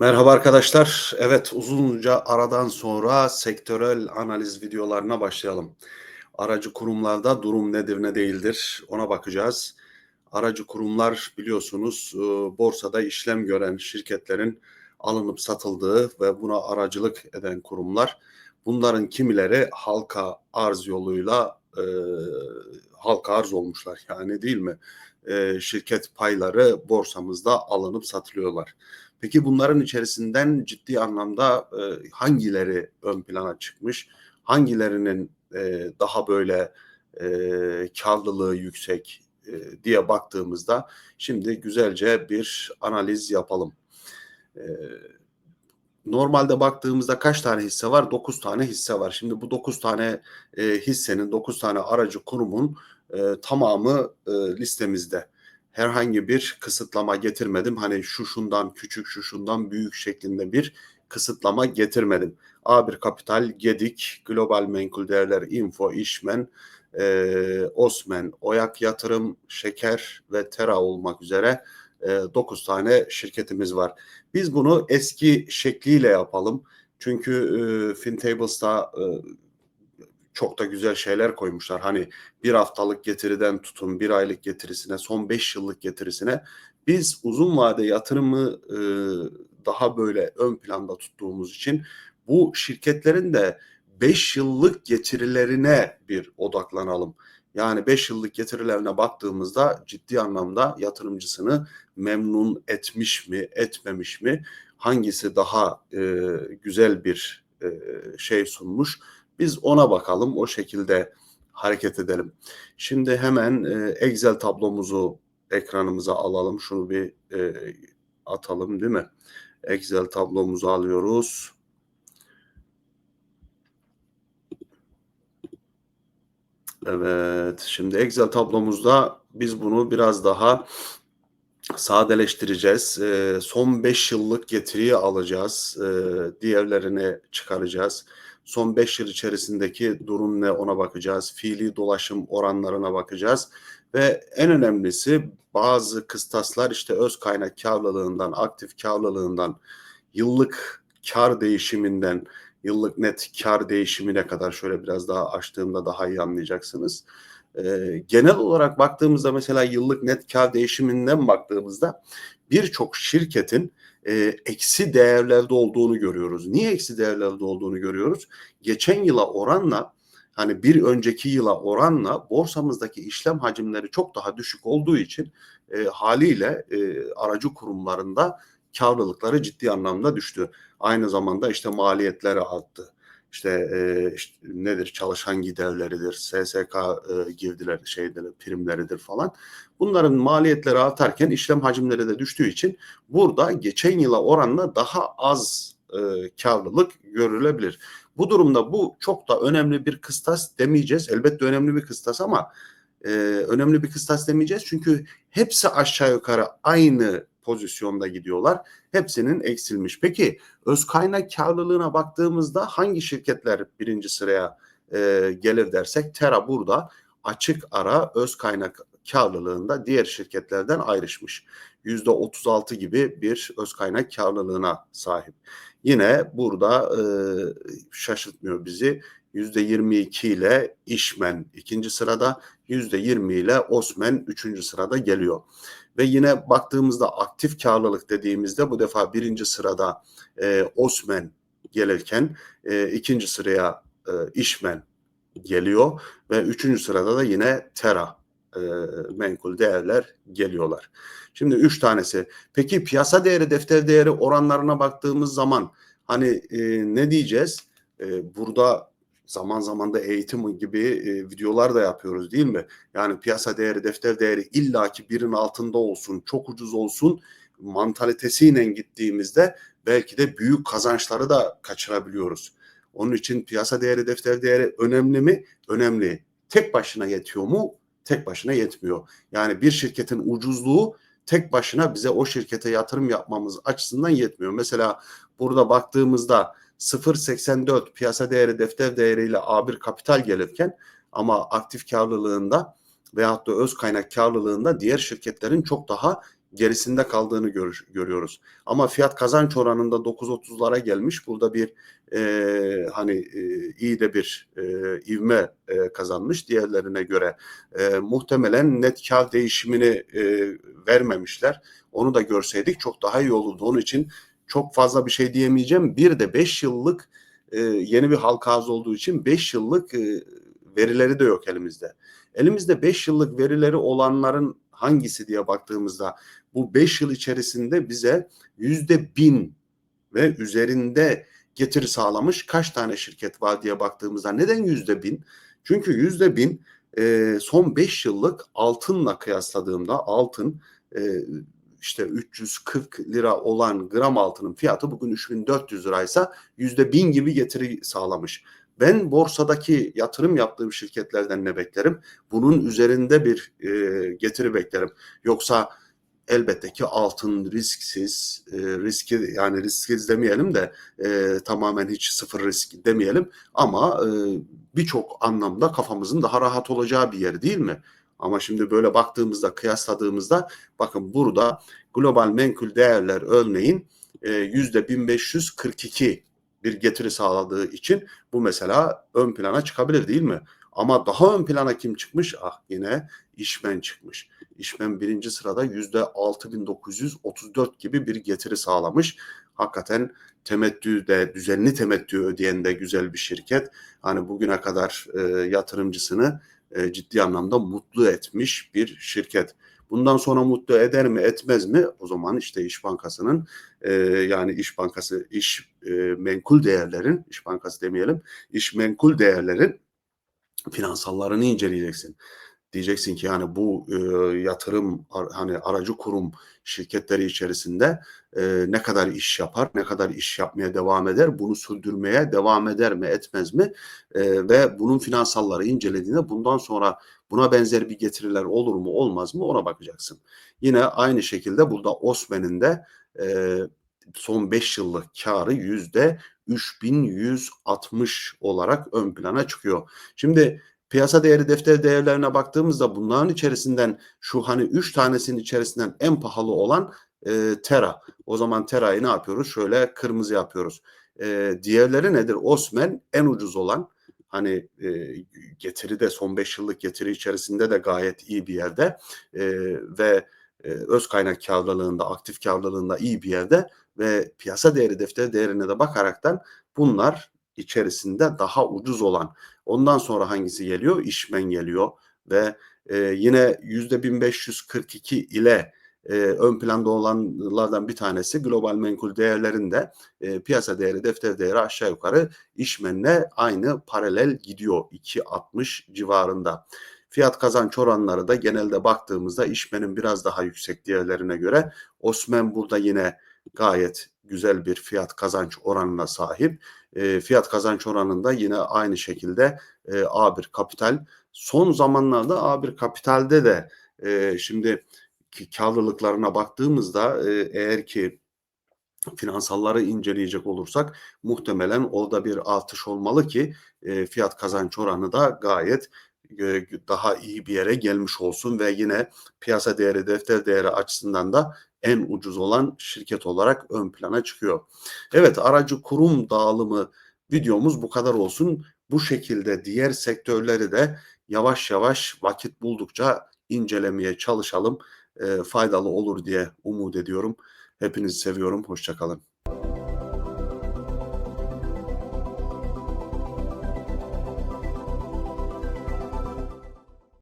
Merhaba arkadaşlar. Evet, uzunca aradan sonra sektörel analiz videolarına başlayalım. Aracı kurumlarda durum nedir ne değildir ona bakacağız. Aracı kurumlar biliyorsunuz e, borsada işlem gören şirketlerin alınıp satıldığı ve buna aracılık eden kurumlar. Bunların kimileri halka arz yoluyla e, halka arz olmuşlar yani değil mi? E, şirket payları borsamızda alınıp satılıyorlar. Peki bunların içerisinden ciddi anlamda e, hangileri ön plana çıkmış? Hangilerinin e, daha böyle e, karlılığı yüksek e, diye baktığımızda şimdi güzelce bir analiz yapalım. Normalde baktığımızda kaç tane hisse var? 9 tane hisse var. Şimdi bu 9 tane hissenin, 9 tane aracı kurumun tamamı listemizde herhangi bir kısıtlama getirmedim. Hani şu şundan küçük, şu şundan büyük şeklinde bir kısıtlama getirmedim. A1 Kapital, Gedik, Global Menkul Değerler, Info, İşmen, e, Osman, Oyak Yatırım, Şeker ve Tera olmak üzere e, 9 tane şirketimiz var. Biz bunu eski şekliyle yapalım. Çünkü e, FinTables'ta e, çok da güzel şeyler koymuşlar. Hani bir haftalık getiriden tutun bir aylık getirisine son beş yıllık getirisine biz uzun vade yatırımı e, daha böyle ön planda tuttuğumuz için bu şirketlerin de 5 yıllık getirilerine bir odaklanalım. Yani 5 yıllık getirilerine baktığımızda ciddi anlamda yatırımcısını memnun etmiş mi, etmemiş mi? Hangisi daha e, güzel bir e, şey sunmuş? Biz ona bakalım, o şekilde hareket edelim. Şimdi hemen e, Excel tablomuzu ekranımıza alalım. Şunu bir e, atalım değil mi? Excel tablomuzu alıyoruz. Evet, şimdi Excel tablomuzda biz bunu biraz daha sadeleştireceğiz. E, son 5 yıllık getiriyi alacağız. E, diğerlerini çıkaracağız. Son 5 yıl içerisindeki durum ne ona bakacağız. Fiili dolaşım oranlarına bakacağız. Ve en önemlisi bazı kıstaslar işte öz kaynak karlılığından, aktif karlılığından, yıllık kar değişiminden, yıllık net kar değişimine kadar şöyle biraz daha açtığımda daha iyi anlayacaksınız. Ee, genel olarak baktığımızda mesela yıllık net kar değişiminden baktığımızda birçok şirketin e, eksi değerlerde olduğunu görüyoruz. Niye eksi değerlerde olduğunu görüyoruz? Geçen yıla oranla hani bir önceki yıla oranla borsamızdaki işlem hacimleri çok daha düşük olduğu için e, haliyle e, aracı kurumlarında karlılıkları ciddi anlamda düştü. Aynı zamanda işte maliyetleri arttı işte, e, işte nedir çalışan giderleridir, SSK e, girdiler şeyleri, primleridir falan. Bunların maliyetleri artarken işlem hacimleri de düştüğü için burada geçen yıla oranla daha az e, karlılık görülebilir. Bu durumda bu çok da önemli bir kıstas demeyeceğiz. Elbette önemli bir kıstas ama e, önemli bir kıstas demeyeceğiz. Çünkü hepsi aşağı yukarı aynı pozisyonda gidiyorlar. Hepsinin eksilmiş. Peki öz kaynak karlılığına baktığımızda hangi şirketler birinci sıraya e, gelir dersek Tera burada açık ara öz kaynak karlılığında diğer şirketlerden ayrışmış. Yüzde 36 gibi bir öz kaynak karlılığına sahip. Yine burada e, şaşırtmıyor bizi. Yüzde 22 ile İşmen ikinci sırada, yüzde 20 ile Osmen üçüncü sırada geliyor. Ve yine baktığımızda aktif karlılık dediğimizde bu defa birinci sırada e, Osman gelirken e, ikinci sıraya e, İşmen geliyor ve üçüncü sırada da yine Tera e, menkul değerler geliyorlar. Şimdi üç tanesi. Peki piyasa değeri, defter değeri oranlarına baktığımız zaman hani e, ne diyeceğiz? E, burada zaman zaman da eğitim gibi e, videolar da yapıyoruz değil mi? Yani piyasa değeri, defter değeri illaki birin altında olsun, çok ucuz olsun mantalitesiyle gittiğimizde belki de büyük kazançları da kaçırabiliyoruz. Onun için piyasa değeri, defter değeri önemli mi? Önemli. Tek başına yetiyor mu? Tek başına yetmiyor. Yani bir şirketin ucuzluğu tek başına bize o şirkete yatırım yapmamız açısından yetmiyor. Mesela burada baktığımızda 0.84 piyasa değeri defter değeriyle A1 kapital gelirken ama aktif karlılığında veyahut da öz kaynak karlılığında diğer şirketlerin çok daha gerisinde kaldığını gör, görüyoruz. Ama fiyat kazanç oranında 9.30'lara gelmiş. Burada bir e, hani e, iyi de bir e, ivme e, kazanmış diğerlerine göre. E, muhtemelen net kar değişimini e, vermemişler. Onu da görseydik çok daha iyi olurdu. Onun için çok fazla bir şey diyemeyeceğim. Bir de 5 yıllık e, yeni bir halka arz olduğu için 5 yıllık e, verileri de yok elimizde. Elimizde 5 yıllık verileri olanların hangisi diye baktığımızda bu 5 yıl içerisinde bize yüzde bin ve üzerinde getiri sağlamış kaç tane şirket var diye baktığımızda neden yüzde bin? Çünkü yüzde bin e, son 5 yıllık altınla kıyasladığımda altın e, işte 340 lira olan gram altının fiyatı bugün 3400 liraysa yüzde bin gibi getiri sağlamış. Ben borsadaki yatırım yaptığım şirketlerden ne beklerim? Bunun üzerinde bir e, getiri beklerim. Yoksa elbette ki altın risksiz, e, riski yani risksiz demeyelim de e, tamamen hiç sıfır risk demeyelim ama e, birçok anlamda kafamızın daha rahat olacağı bir yer değil mi? Ama şimdi böyle baktığımızda, kıyasladığımızda bakın burada global menkul değerler örneğin yüzde 1542 bir getiri sağladığı için bu mesela ön plana çıkabilir değil mi? Ama daha ön plana kim çıkmış? Ah yine işmen çıkmış. İşmen birinci sırada yüzde 6934 gibi bir getiri sağlamış. Hakikaten temettü de düzenli temettü ödeyen de güzel bir şirket. Hani bugüne kadar e, yatırımcısını e, ciddi anlamda mutlu etmiş bir şirket. Bundan sonra mutlu eder mi etmez mi? O zaman işte İş Bankası'nın e, yani İş Bankası iş e, menkul değerlerin İş Bankası demeyelim iş menkul değerlerin finansallarını inceleyeceksin. Diyeceksin ki yani bu e, yatırım hani aracı kurum şirketleri içerisinde e, ne kadar iş yapar, ne kadar iş yapmaya devam eder, bunu sürdürmeye devam eder mi, etmez mi? E, ve bunun finansalları incelediğinde bundan sonra buna benzer bir getiriler olur mu, olmaz mı ona bakacaksın. Yine aynı şekilde burada Osman'ın da e, son 5 yıllık karı yüzde 3160 olarak ön plana çıkıyor. Şimdi piyasa değeri defter değerlerine baktığımızda bunların içerisinden şu hani 3 tanesinin içerisinden en pahalı olan e, Tera. O zaman Tera'yı ne yapıyoruz? Şöyle kırmızı yapıyoruz. E, diğerleri nedir? Osman en ucuz olan hani e, getiri de son 5 yıllık getiri içerisinde de gayet iyi bir yerde e, ve e, öz kaynak karlılığında, aktif karlılığında iyi bir yerde ve piyasa değeri defter değerine de bakaraktan bunlar içerisinde daha ucuz olan. Ondan sonra hangisi geliyor? İşmen geliyor ve e, yine yüzde 1542 ile e, ön planda olanlardan bir tanesi global menkul değerlerinde e, piyasa değeri, defter değeri aşağı yukarı işmenle aynı paralel gidiyor 2.60 civarında. Fiyat kazanç oranları da genelde baktığımızda işmenin biraz daha yüksek diğerlerine göre. Osman burada yine gayet güzel bir fiyat kazanç oranına sahip. E, fiyat kazanç oranında yine aynı şekilde e, A1 Kapital. Son zamanlarda A1 Kapital'de de e, şimdi karlılıklarına baktığımızda e, eğer ki finansalları inceleyecek olursak muhtemelen orada bir artış olmalı ki e, fiyat kazanç oranı da gayet daha iyi bir yere gelmiş olsun ve yine piyasa değeri defter değeri açısından da en ucuz olan şirket olarak ön plana çıkıyor. Evet aracı kurum dağılımı videomuz bu kadar olsun. Bu şekilde diğer sektörleri de yavaş yavaş vakit buldukça incelemeye çalışalım. E, faydalı olur diye umut ediyorum. Hepinizi seviyorum. Hoşçakalın.